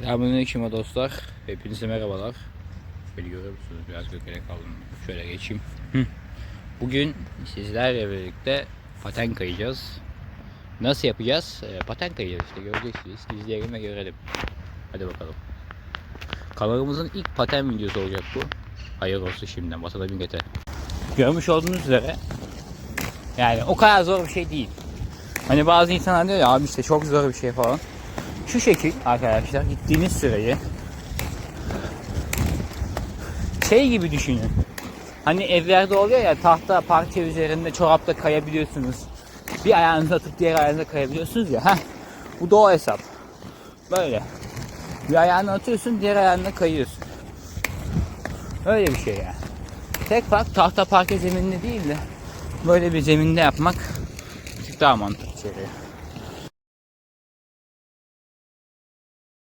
Selamünaleyküm dostlar. Hepinize merhabalar. Şöyle görüyor musunuz? Biraz gökele kaldım. Şöyle geçeyim. Bugün sizlerle birlikte paten kayacağız. Nasıl yapacağız? Ee, paten kayacağız işte göreceksiniz. İzleyelim ve görelim. Hadi bakalım. Kanalımızın ilk paten videosu olacak bu. Hayır olsun şimdiden. Basada bin gete. Görmüş olduğunuz üzere yani o kadar zor bir şey değil. Hani bazı insanlar diyor ya abi işte çok zor bir şey falan. Şu şekil arkadaşlar gittiğiniz sürece şey gibi düşünün. Hani evlerde oluyor ya tahta parke üzerinde çorapta kayabiliyorsunuz. Bir ayağınızı atıp diğer ayağınıza kayabiliyorsunuz ya. Heh, bu da o hesap. Böyle. Bir ayağını atıyorsun diğer ayağına kayıyorsun. Öyle bir şey yani. Tek fark tahta parke zemininde değil de böyle bir zeminde yapmak daha mantıklı içeriye.